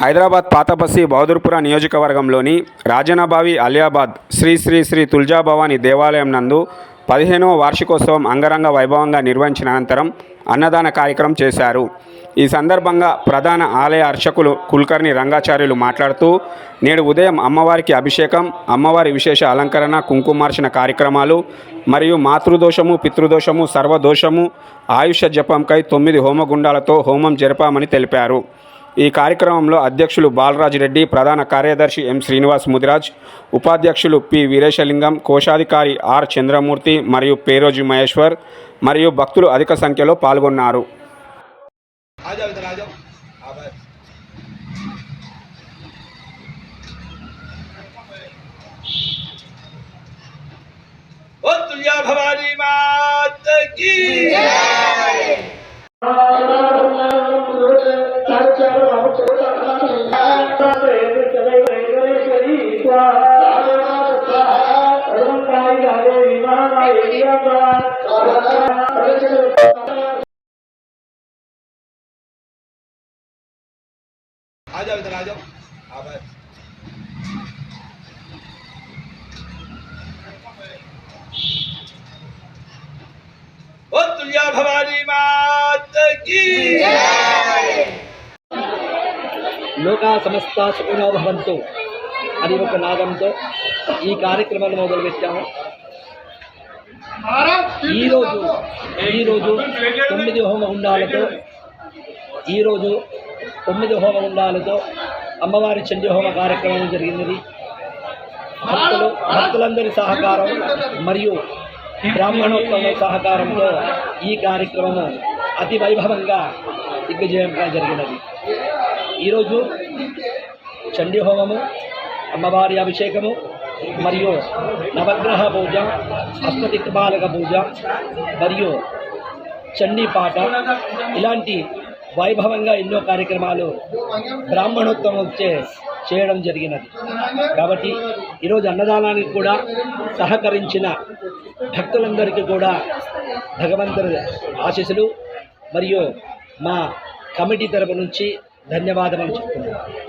హైదరాబాద్ పాతబస్సి బహదూర్పుర నియోజకవర్గంలోని రాజనబావి అలియాబాద్ శ్రీ శ్రీ శ్రీ తుల్జాభవాని దేవాలయం నందు పదిహేనవ వార్షికోత్సవం అంగరంగ వైభవంగా నిర్వహించిన అనంతరం అన్నదాన కార్యక్రమం చేశారు. ఈ సందర్భంగా ప్రధాన ఆలయ అర్చకులు కుల్కర్ణి రంగాచార్యులు మాట్లాడుతూ నేడు ఉదయం అమ్మవారికి అభిషేకం అమ్మవారి విశేష అలంకరణ కుంకుమార్చన కార్యక్రమాలు మరియు మాతృదోషము పితృదోషము సర్వదోషము ఆయుష జపంకై తొమ్మిది హోమగుండాలతో హోమం జరిపామని తెలిపారు. ఈ కార్యక్రమంలో అధ్యక్షులు బాలరాజిరెడ్డి ప్రధాన కార్యదర్శి ఎం శ్రీనివాస్ ముదిరాజ్ ఉపాధ్యక్షులు పి వీరేశలింగం కోశాధికారి ఆర్ చంద్రమూర్తి మరియు పేరోజు మహేశ్వర్ మరియు భక్తులు అధిక సంఖ్యలో పాల్గొన్నారు. భవానీ మాత आ जाओ इधर आ जाओ आप ओ तुलिया भवानी मात की लोका समस्ता सुखिनो भवन्तु। అని ఒక నాదంతో ఈ కార్యక్రమాన్ని మొదలుపెట్టాము. ఈరోజు ఈరోజు తొమ్మిది హోమ ఉండాలతో ఈరోజు తొమ్మిది హోమ ఉండాలతో అమ్మవారి చండీ హోమ కార్యక్రమం జరిగినది. భక్తులు భక్తులందరి సహకారం మరియు బ్రాహ్మణోత్సవం సహకారంతో ఈ కార్యక్రమం అతి వైభవంగా దిగ్విజయంగా జరిగినది. ఈరోజు చండీ హోమము అమ్మవారి అభిషేకము మరియు నవగ్రహ పూజ అష్టదిక్పాలక పూజ మరియు చండీపాట ఇలాంటి వైభవంగా ఎన్నో కార్యక్రమాలు బ్రాహ్మణోత్సవం చే చేయడం జరిగినది. కాబట్టి ఈరోజు అన్నదానానికి కూడా సహకరించిన భక్తులందరికీ కూడా భగవంతుడి ఆశీస్సులు మరియు మా కమిటీ తరపు నుంచి ధన్యవాదములు చెప్తున్నాను.